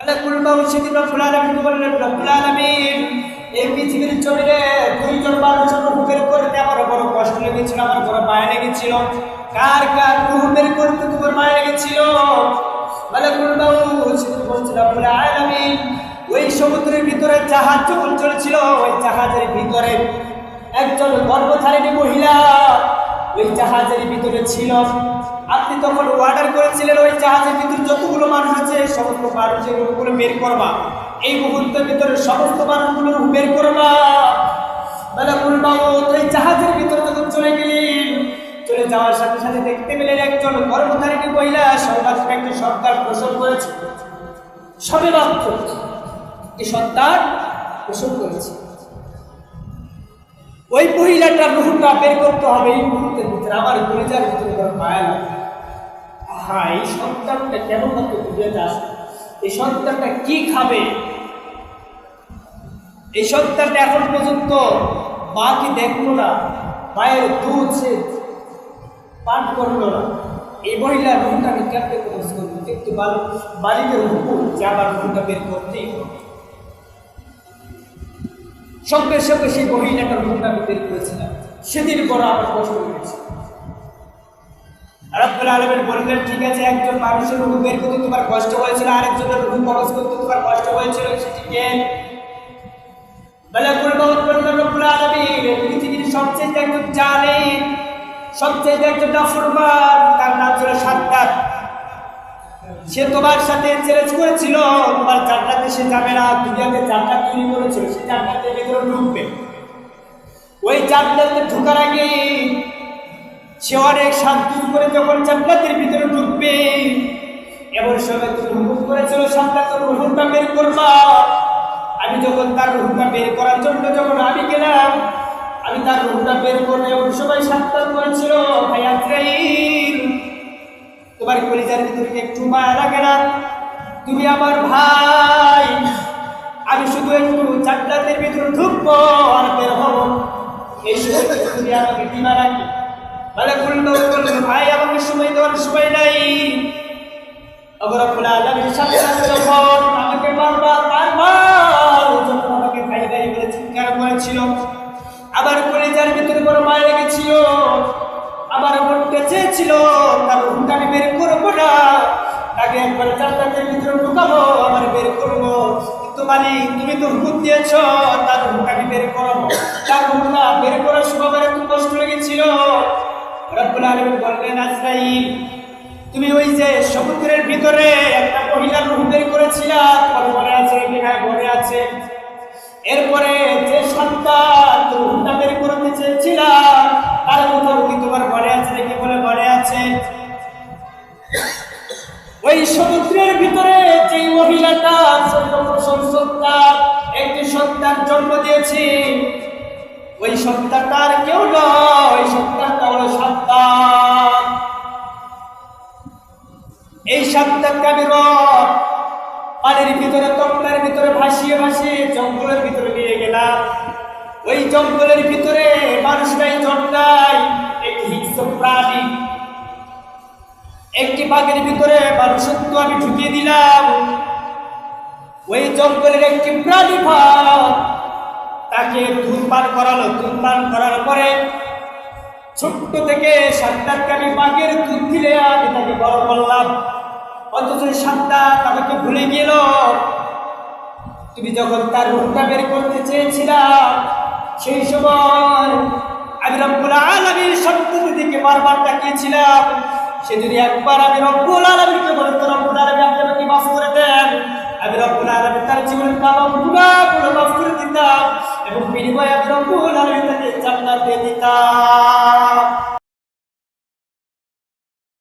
আল্লাহ মসজিদ রব্বুল আলামিন বললেন রব্বুল আলামিন, এই পৃথিবীর জমিনে দুইজন মানুষের রূহ আমার বড় কষ্ট লেগেছিল, আমার বড় মায়া লেগেছিল। কার কার রূহ বের করতে তোমার মায়া লেগেছিল? মালাকুল মাউত বলছিল রব্বুল আলামিন, ওই সমুদ্রের ভিতরে জাহাজ যখন ওই জাহাজের ভিতরে একজন গর্ভধারিণী মহিলা ওই জাহাজের ভিতরে ছিল। আপনি তখন অর্ডার করেছিলেন ওই জাহাজের ভিতরে যতগুলো মানুষ আছে সমস্ত মানুষের বের করবা। এই মুহূর্তের ভিতরে সমস্ত মানুষগুলো বের করবা। মালাকুল মাউত, ওই জাহাজের ভিতরে যখন চলে গেলেন, চলে যাওয়ার সাথে সাথে দেখতে পেলেন একজন গর্ভধারিণী মহিলা সর্বাত্ম একটি সন্তান প্রসব করেছে। সবে মাত্র এই সন্তান প্রসব করেছে। ওই মহিলাটা রুহটা বের করতে হবে এই মুহূর্তের ভিতরে। আমার কলেজার ভিতরে মায়া আহা এই সন্তানটা দুনিয়াতে আসে এই সন্তানটা কি খাবে? এই সন্তানটা এখন পর্যন্ত মা কি দেখল না, মায়ের দুধ সে পান করল না। এই মহিলা রুহটা আমি কেমনে খরচ করব? মালিকের হুকুম যে আমার রুহটা বের করতেই হবে। সঙ্গে সঙ্গে সেই মহিলাটার মুখটা আমি বের করেছিলাম সেদিন বড় আমার কষ্ট হয়েছে রব্বুল আলমের ঠিক আছে, একজন মানুষের রূপ বের করতে তোমার কষ্ট হয়েছিল, আরেকজনের রূপ খরচ করতে তোমার কষ্ট হয়েছিল সেটি কে মালাকুল মাউত বললেন, রব্বুল আলামিন পৃথিবীর সবচেয়ে একজন জালিম সবচেয়ে একজন তার নাম ছিল সাদ্দাত। সে তোমার সাথে চ্যালেঞ্জ করেছিল, তোমার জান্নাতে সে যাবে না, দুনিয়াতে জান্নাত তৈরি করেছিল, সে জান্নাতের ভেতরে ঢুকবে ওই জান্নাতে ঢোকার আগে সে অনেক শান্তি করে যখন জান্নাতের ভিতরে ঢুকবে, এমন সময় তুমি হুকুম করেছিল সান্তাত রুহুটা বের করবা। আমি যখন তার রুহুটা বের করার জন্য যখন আমি গেলাম, আমি তার রুহুটা বের করব এমন সময় সান্তাত করেছিল ভাই আজরাইল, তোমার কলিজার ভিতরে একটু মায়া লাগে না? তুমি আমার ভাই, আমি শুধু একটু জান্নাতের ভিতরে ঢুকবো আর বের হব। এই সময় তুমি আমাকে দিবা নাকি বলে বলল বলল ভাই, আমাকে সময় দেওয়ার সময় নাই। অগরকুল আলমীর সাথে সাথে যখন আমাকে বারবার বারবার যখন ভাই ভাই বলে চিৎকার করেছিল আবার কলিজার ভিতরে বড় মায়া লেগেছিল, আমার মনটা চেয়েছিল, তার আমি বের করব না। তাকে একবার জান্নাতের ভিতরে ঢুকাবো আবার বের করব। কিন্তু মালিক, তুমি তো তার আমি বের করব। তার রুহটা বের করার সময় আমার একটু কষ্ট লেগেছিল। রব্বুল বললেন, আজরাইল, তুমি ওই যে সমুদ্রের ভিতরে একটা মহিলার রুহ বের করেছিলা মনে আছে? আছে। এরপরে যে সন্তান বের করতে তার কথা কি তোমার আছে নাকি বলে মনে আছে? ওই সমুদ্রের ভিতরে যে মহিলাটা সন্তান, একটি সন্তান জন্ম দিয়েছে, ওই সন্তানটা আর কেউ নয়। পানির ভিতরে তক্তার ভিতরে ভাসিয়ে ভাসিয়ে জঙ্গলের ভিতরে নিয়ে গেলাম। ওই জঙ্গলের ভিতরে মানুষ নাই জন্মায় একটি হিংস্র প্রাণী। একটি বাঘের ভিতরে মানুষত্ব আমি ঢুকিয়ে দিলাম। ওই জঙ্গলের একটি প্রাণী তাকে দুধ পান করালো। দুধ পান করার পরে ছোট্ট থেকে আমি বাঘের দুধ দিলে আমি তাকে বড় করলাম। অথচ সন্তান আমাকে ভুলে গেল। তুমি যখন তার রূপটা বের করতে চেয়েছিলাম সেই সময় আমি রব্বুল আলমীর সন্তানের দিকে বারবার তাকিয়েছিলাম। সে যদি একবার আমি রব্বুল আলমীকে বলতো রব্বুল আলমী আপনি আমাকে মাফ করে দেন। আমি রব্বুল আলমী তার জীবনের বাবা গুণাগুলো মাফ করে দিতাম এবং বিনিময়ে আমি রব্বুল আলমী তাকে জান্নাত দিয়ে দিতাম।